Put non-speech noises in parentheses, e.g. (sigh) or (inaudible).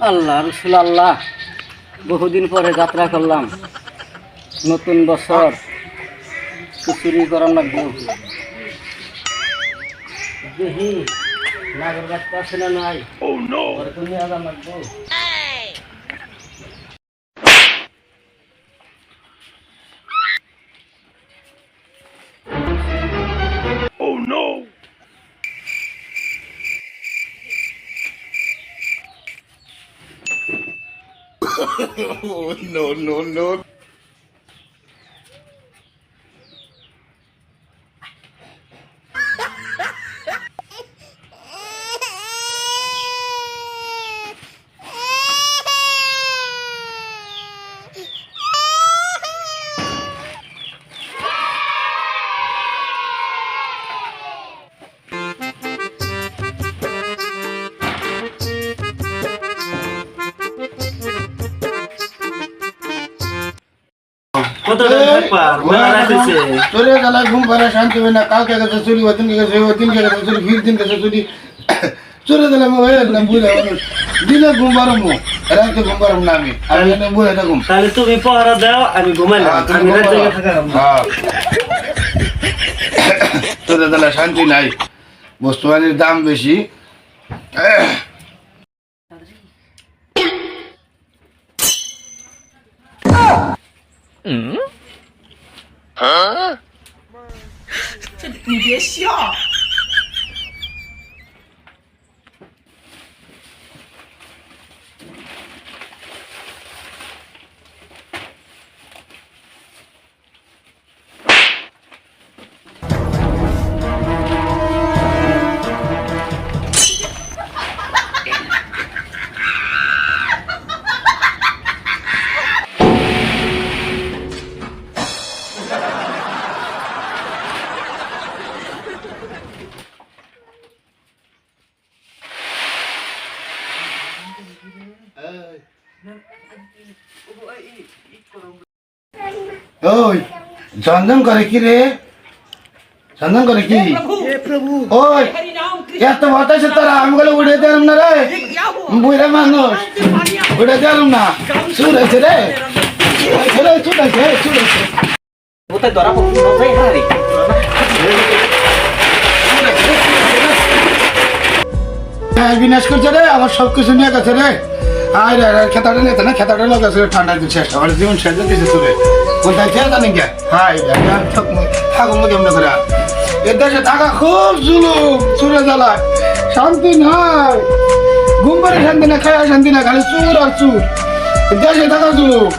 আল্লাহ রসুল আল্লাহ বহুদিন পরে যাত্রা করলাম। নতুন বছর কিছুরি করার লাগবে। দেখি নাগর বাচ্চা আছে না নাই? আসার লাগবো। (laughs) no, no, no. চলে গেল ঘুম পারে শান্তি হয় না কালকে গেছে চুরি ওই দিন গেছে ওই গেছে চুরি ফির দিন গেছে চুরি চলে গেলাম হয়ে গেলাম বুঝে দিনে ঘুম পারম রাতে ঘুম পারম না আমি আমি বুঝে থাকুম তাহলে তুমি পড়া দাও আমি ঘুমাইলাম আমি রাত জেগে থাকাম। চলে শান্তি নাই বস্তু বাড়ির দাম বেশি 啊？这你别笑。ওই চন্দন করে কি রে? করে কি? ওই এত বাতাসে তারা আমি বলে উড়ে দিলাম না রে। বুড়ে মানুষ উড়ে দিলাম না। রে। চুরে কোথায় ধরা পড়ছে? হ্যাঁ বিনাশ করছে রে আমার সব কিছু নিয়ে গেছে রে। আয় রে খেতাটা নিতে না, খেতাটা লাগাছে ঠান্ডা দিন শেষ আমার জীবন শেষ দিয়েছে তোরে কোথায় খেয়ে জানি কে? হাই থাকুন কেমন করে। এ দেশে থাকা খুব জুলুম চুরে জ্বালায় শান্তি নাই। ঘুম পারে শান্তি না, খায় শান্তি না, খালি চুর আর চুর দেশে থাকা জুলুম।